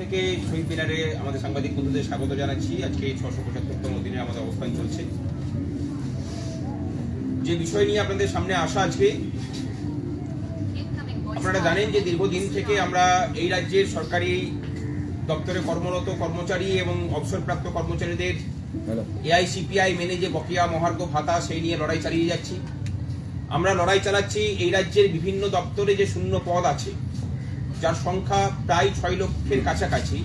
থেকে শহীদ মিনারে আমাদের সাংবাদিক বন্ধুদের স্বাগত জানাচ্ছি। আজকে ছশো পঁচাত্তরতম দিনে আমাদের অবস্থান চলছে। যে বিষয় নিয়ে আপনাদের সামনে আসা আজকে আপনারা জানেন যে দীর্ঘদিন থেকে আমরা এই রাজ্যের সরকারি দপ্তরে কর্মরত কর্মচারী এবং অবসরপ্রাপ্ত কর্মচারীদের এআইসিপিআই মেনে যে বকেয়া মহার্ঘ ভাতা সেই নিয়ে লড়াই চালিয়ে যাচ্ছি। আমরা লড়াই চালাচ্ছি এই রাজ্যের বিভিন্ন দপ্তরে যে শূন্য পদ আছে। যার সংখ্যা প্রায় ছয় লক্ষের কাছাকাছি,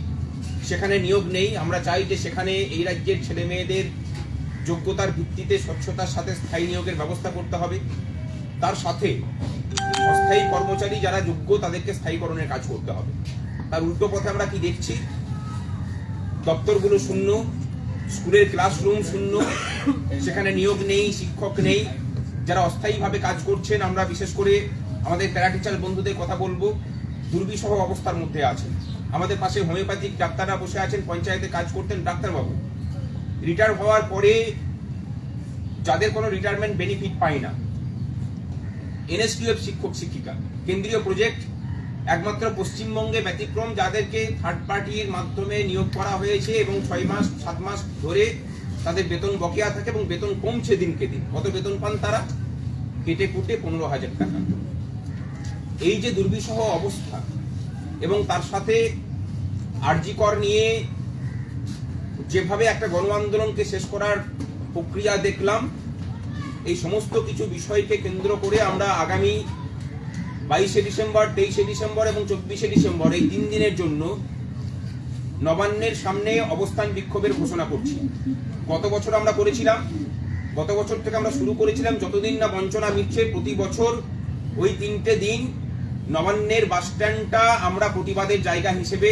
সেখানে নিয়োগ নেই। আমরা চাই যে সেখানে এই রাজ্যের ছেলে মেয়েদের যোগ্যতার ভিত্তিতে স্বচ্ছতার সাথে স্থায়ী নিয়োগের ব্যবস্থা করতে হবে। তার সাথে অস্থায়ী কর্মচারী যারা যোগ্য, তাদেরকে স্থায়ীকরণের কাজ করতে হবে। তার উল্টো পথে আমরা কি দেখছি? দপ্তরগুলো শূন্য, স্কুলের ক্লাসরুম শূন্য, সেখানে নিয়োগ নেই, শিক্ষক নেই। যারা অস্থায়ীভাবে কাজ করছেন, আমরা বিশেষ করে আমাদের প্যারাটিচার বন্ধুদের কথা বলব। দুর্বিষহ অবস্থার মধ্যে আছেন। আমাদের পাশে হোমিওপ্যাথিক ডাক্তাররা বসে আছেন, পঞ্চায়েতে কাজ করতেন ডাক্তারবাবু। রিটায়ার হওয়ার পরে যাদের কোনো রিটায়ারমেন্ট বেনিফিট পায় না। এনএসকিউএফ শিক্ষক, শিক্ষিকা। কেন্দ্রীয় প্রজেক্ট একমাত্র পশ্চিমবঙ্গে ব্যতিক্রম, যাদেরকে থার্ড পার্টির মাধ্যমে নিয়োগ করা হয়েছে এবং ছয় মাস, সাত মাস ধরে তাদের বেতন বকেয়া থাকে এবং বেতন কমছে দিনকে দিন। কত বেতন পান তারা? কেটে কুটে পনেরো হাজার টাকা। এই যে দুর্বিষহ অবস্থা এবং তার সাথে আরজিকর নিয়ে যেভাবে একটা গণ আন্দোলনকে শেষ করার প্রক্রিয়া দেখলাম, এই সমস্ত কিছু বিষয়কে কেন্দ্র করে আমরা আগামী বাইশে ডিসেম্বর, তেইশে ডিসেম্বর এবং চব্বিশে ডিসেম্বর এই তিন দিনের জন্য নবান্নের সামনে অবস্থান বিক্ষোভের ঘোষণা করছি। গত বছর আমরা করেছিলাম, গত বছর থেকে আমরা শুরু করেছিলাম, যতদিন না বঞ্চনা মিটছে, প্রতি বছর ওই তিনটে দিন নবান্নের বাস স্ট্যান্ডটা আমরা প্রতিবাদের জায়গা হিসেবে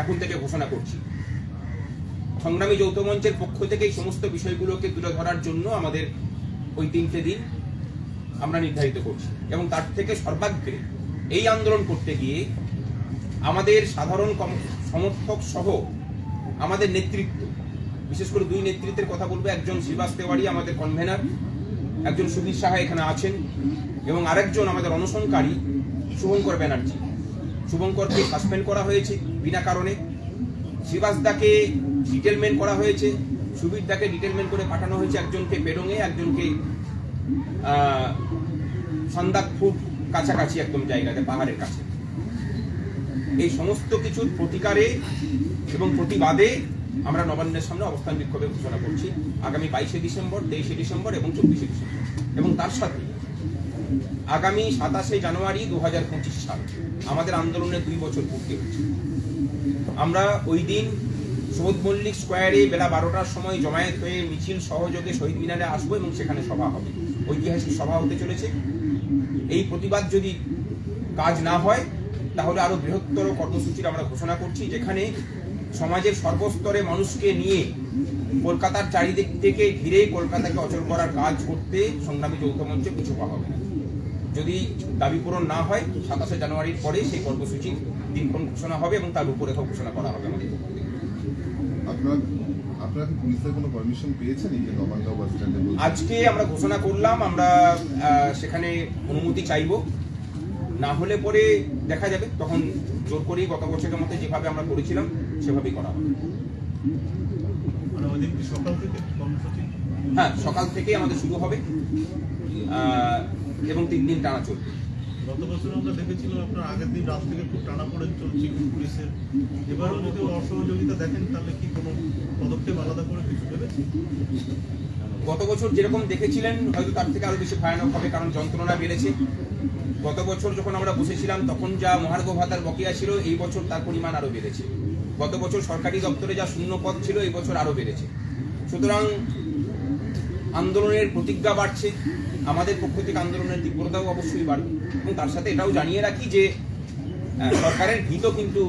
এখন থেকে ঘোষণা করছি। সংগ্রামী যৌথ মঞ্চের পক্ষ থেকে এই সমস্ত বিষয়গুলোকে তুলে ধরার জন্য আমাদের ওই তিনটে দিন আমরা নির্ধারিত করছি এবং তার থেকে সর্বাগ্রে এই আন্দোলন করতে গিয়ে আমাদের সাধারণ সমর্থক সহ আমাদের নেতৃত্ব, বিশেষ করে দুই নেতৃত্বের কথা বলব, একজন শ্রীবাস তেওয়ারি, আমাদের কনভেনার একজন সুবীর সাহা এখানে আছেন এবং আরেকজন আমাদের অনশনকারী শুভঙ্কর ব্যানার্জি। শুভঙ্করকে সাসপেন্ড করা হয়েছে বিনা কারণে। শ্রীবাস দাকে ডিটেলমেন্ট করা হয়েছে। সুবীর দাকে ডিটেলমেন্ট করে পাঠানো হয়েছে একজনকে পেডংয়ে একজনকে আহ, সন্দাকপুর কাছাকাছি একদম জায়গাতে পাহাড়ের কাছে। এই সমস্ত কিছুর প্রতিকারে এবং প্রতিবাদে আমরা নবান্নের সামনে অবস্থান বিক্ষোভের ঘোষণা করছি। আগামী বাইশে ডিসেম্বর তেইশে ডিসেম্বর এবং চব্বিশে ডিসেম্বর। এবং তার সাথে আগামী সাতাশে জানুয়ারি দু হাজার পঁচিশ সাল। আমাদের আন্দোলনের দুই বছর পূর্তি হচ্ছে আমরা ওই দিন সৌদ মল্লিক স্কোয়ারে বেলা বারোটার সময় জমায়েত হয়ে মিছিল সহযোগে শহীদ মিনারে আসব এবং সেখানে সভা হবে। ঐতিহাসিক সভা হতে চলেছে। এই প্রতিবাদ যদি কাজ না হয়, তাহলে আরও বৃহত্তর কর্মসূচির আমরা ঘোষণা করছি, যেখানে সমাজের সর্বস্তরে মানুষকে নিয়ে কলকাতার চারিদিক থেকে ঘিরে কলকাতাকে অচল করার কাজ করতে সংগ্রামী যৌথ মঞ্চে পিছু পাওয়া হবে না। যদি দাবি পূরণ না হয় সাতাশে জানুয়ারির পরে সেই কর্মসূচির দিনক্ষণ ঘোষণা হবে এবং তার উপরেখাও ঘোষণা করা হবে আমাদের। আপনার আপনারা কি পুলিশের কোনো পারমিশন পেয়েছেন এই যে নবাঙ্গাও বাস স্ট্যান্ডে আজকে আমরা ঘোষণা করলাম আমরা সেখানে অনুমতি চাইব। না হলে পরে দেখা যাবে তখন জোর করেই গত বছরের মতো যেভাবে আমরা করেছিলাম সেভাবেই করা হবে। মানে সকাল থেকে হ্যাঁ সকাল থেকেই আমাদের শুরু হবে। আহ, এবং তিন দিন টানা চলবে। গত বছর আমরা দেখেছিলাম আপনার আগের দিন রাত থেকে খুব টানা পড়ে চলছে পুলিশের। এবারও যদি অসহযোগিতা দেখেন তাহলে কি কোনো পদক্ষেপ আলাদা করে কিছু ভেবেছে গত বছর যেরকম দেখেছিলেন হয়তো তার থেকে আরও বেশি ভয়ানক হবে কারণ যন্ত্রণা বেড়েছে। গত বছর যখন আমরা বসেছিলাম তখন যা মহার্ঘ ভাতার বকেয়া ছিল এই বছর তার পরিমাণ আরও বেড়েছে। গত বছর সরকারি দপ্তরে যা শূন্য পদ ছিল এই বছর আরও বেড়েছে। সুতরাং আন্দোলনের প্রতিজ্ঞা বাড়ছে আমাদের পক্ষ থেকে আন্দোলনের তীব্রতাও অবশ্যই বাড়বে। এবং তার সাথে এটাও জানিয়ে রাখি যে সরকারের ভিত কিন্তু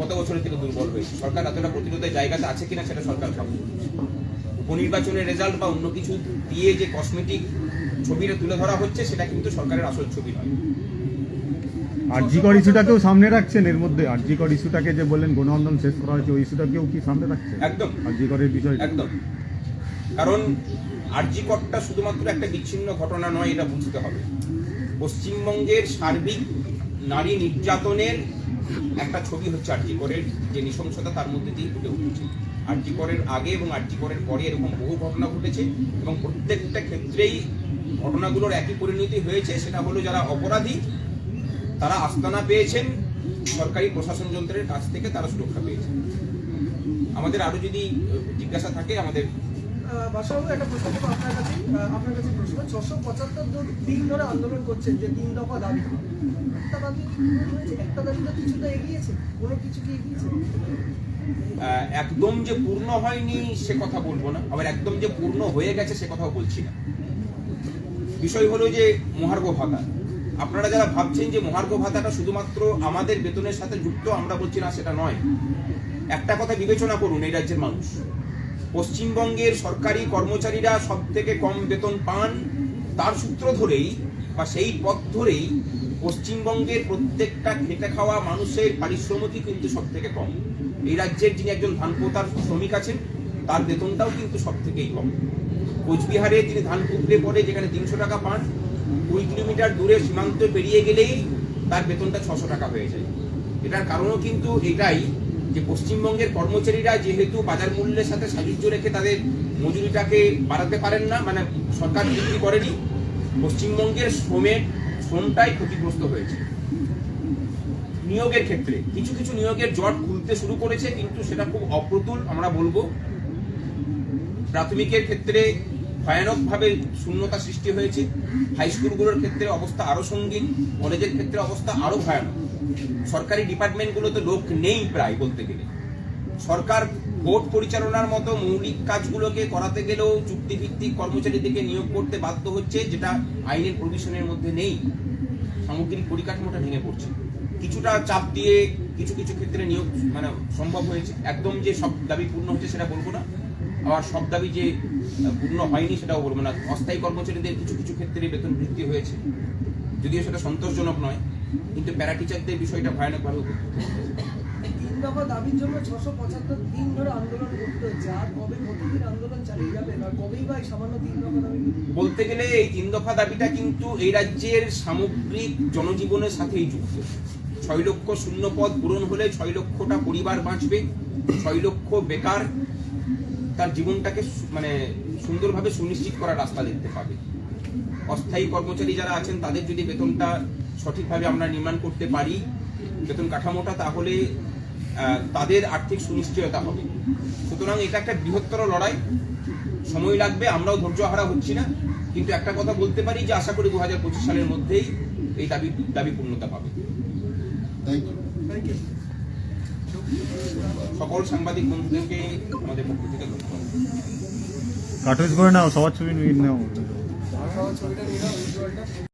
গত বছরের থেকে দুর্বল হয়েছে। সরকার এতটা প্রতিরোধের জায়গাতে আছে কিনা সেটা সরকার ভাববে উপনির্বাচনের রেজাল্ট বা অন্য কিছু দিয়ে যে কসমেটিক ছবিটা তুলে ধরা হচ্ছে সেটা কিন্তু সরকারের আসল ছবি নয়। আরজিকর ইস্যুটাকেও সামনে রাখছেন এর মধ্যে। আরজিকর ইস্যুটাকে যে বললেন গণ আন্দোলন শেষ করা হয়েছে ওই ইস্যুটাকেও কি সামনে রাখছেন? একদম। আরজিকরের বিষয় একদম। কারণ আরজিকরটা শুধুমাত্র একটা বিচ্ছিন্ন ঘটনা নয়, এটা বুঝতে হবে। পশ্চিমবঙ্গের সার্বিক নারী নির্যাতনের একটা ছবি হচ্ছে আরজি করের যে নৃশংসতা তার মধ্যে দিয়ে ফুটে উঠেছে। আরজি করের আগে এবং আরজি করের পরে এরকম বহু ঘটনা ঘটেছে এবং প্রত্যেকটা ক্ষেত্রেই ঘটনাগুলোর একই পরিণতি হয়েছে। সেটা হলো যারা অপরাধী, তারা আস্তানা পেয়েছেন, সরকারি প্রশাসন যন্ত্রের কাছ থেকে তারা সুরক্ষা পেয়েছেন। আমাদের আরও যদি জিজ্ঞাসা থাকে আমাদের আহ, বাসাবাবু একটা প্রশ্ন করব আপনার কাছে আপনার কাছে প্রশ্ন। ছশো পঁচাত্তর দিন ধরে আন্দোলন করছেন যে তিন দফা দাবি। একটা দাবি একটা দাবি তো কিছুটা এগিয়েছে। কোনো কিছু কি এগিয়েছে? একদম যে পূর্ণ হয়নি সে কথা বলব না। আবার একদম যে পূর্ণ হয়ে গেছে সে কথাও বলছি না। বিষয় হলো যে মহার্ঘ ভাতা। আপনারা যারা ভাবছেন যে মহার্ঘ ভাতাটা শুধুমাত্র আমাদের বেতনের সাথে যুক্ত আমরা বলছি না সেটা নয়। একটা কথা বিবেচনা করুন এই রাজ্যের মানুষ। পশ্চিমবঙ্গের সরকারি কর্মচারীরা সব থেকে কম বেতন পান, তার সূত্র ধরেই বা সেই পথ ধরেই পশ্চিমবঙ্গের প্রত্যেকটা খেটে খাওয়া মানুষের পারিশ্রমিকই কিন্তু সব থেকে কম। এই রাজ্যের যিনি একজন ধান পোতার শ্রমিক আছেন, তার বেতনটাও কিন্তু সব থেকেই কম। কোচবিহারে তিনি ধান কুপড়ে পড়ে, যেখানে তিনশো টাকা পান, কুড়ি কিলোমিটার দূরে সীমান্ত পেরিয়ে গেলেই তার বেতনটা ছশো টাকা হয়ে যায়। এটার কারণও কিন্তু এটাই যে পশ্চিমবঙ্গের কর্মচারীরা যেহেতু বাজার মূল্যের সাথে সাযুজ্য রেখে তাদের মজুরিটাকে বাড়াতে পারেন না মানে সরকার বৃদ্ধি করেনি, পশ্চিমবঙ্গের শ্রমের, শ্রমটাই ক্ষতিগ্রস্ত হয়েছে। নিয়োগের ক্ষেত্রে, কিছু কিছু নিয়োগের জট খুলতে শুরু করেছে, কিন্তু সেটা খুব অপ্রতুল, আমরা বলব। প্রাথমিকের ক্ষেত্রে ভয়ানকভাবে শূন্যতা সৃষ্টি হয়েছে। হাই স্কুলগুলোর ক্ষেত্রে অবস্থা আরও সঙ্গীন, কলেজের ক্ষেত্রে অবস্থা আরও ভয়ানক। সরকারি ডিপার্টমেন্টগুলোতে লোক নেই প্রায় বলতে গেলে। সরকার ভোট পরিচালনার মতো মৌলিক কাজগুলোকে করাতে গেলেও চুক্তিভিত্তিক কর্মচারীদেরকে নিয়োগ করতে বাধ্য হচ্ছে যেটা আইনের প্রভিশনের মধ্যে নেই। সামগ্রিক পরিকাঠামোটা ভেঙে পড়ছে। কিছুটা চাপ দিয়ে কিছু কিছু ক্ষেত্রে নিয়োগ মানে সম্ভব হয়েছে। একদম যে সব দাবি পূর্ণ হচ্ছে সেটা বলব না। আবার সব দাবি যে পূর্ণ হয়নি সেটাও বলব না। অস্থায়ী কর্মচারীদের কিছু কিছু ক্ষেত্রে বেতন বৃদ্ধি হয়েছে। যদিও সেটা সন্তোষজনক নয় কিন্তু প্যারা টিচারদের বিষয়টা ভয়ানকভাবে। তিন দফা দাবির জন্য ছশো পঁচাত্তর দিন ধরে আন্দোলন করতে হচ্ছে। আর কবে কতদিন আন্দোলন চালিয়ে যাবেন আর কবেই বা সামান্য তিন দফা দাবি বলতে গেলে এই তিন দফা দাবিটা কিন্তু এই রাজ্যের সামগ্রিক জনজীবনের সাথেই যুক্ত। ছয় লক্ষ শূন্য পদ পূরণ হলে ছয় লক্ষটা পরিবার বাঁচবে ছয় লক্ষ বেকার তার জীবনটাকে মানে সুন্দরভাবে সুনিশ্চিত করার রাস্তা দেখতে পাবে। অস্থায়ী কর্মচারী যারা আছেন তাদের যদি বেতনটা সঠিকভাবে আমরা নির্মাণ করতে পারি বেতন কাঠামোটা তাহলে তাদের আর্থিক সুনিশ্চয়তা হবে। সুতরাং এটা একটা বৃহত্তর লড়াই। সময় লাগবে আমরাও ধৈর্য হারা হচ্ছি না। কিন্তু একটা কথা বলতে পারি যে আশা করি দু হাজার পঁচিশ সালের মধ্যেই এই দাবি দাবি পূর্ণতা পাবে। থ্যাংক ইউ থ্যাংক ইউ সকল সাংবাদিক বন্ধুদেরকে আমাদের পক্ষ থেকে কাটুস করে নাও সবার ছবি নিয়ে নাও।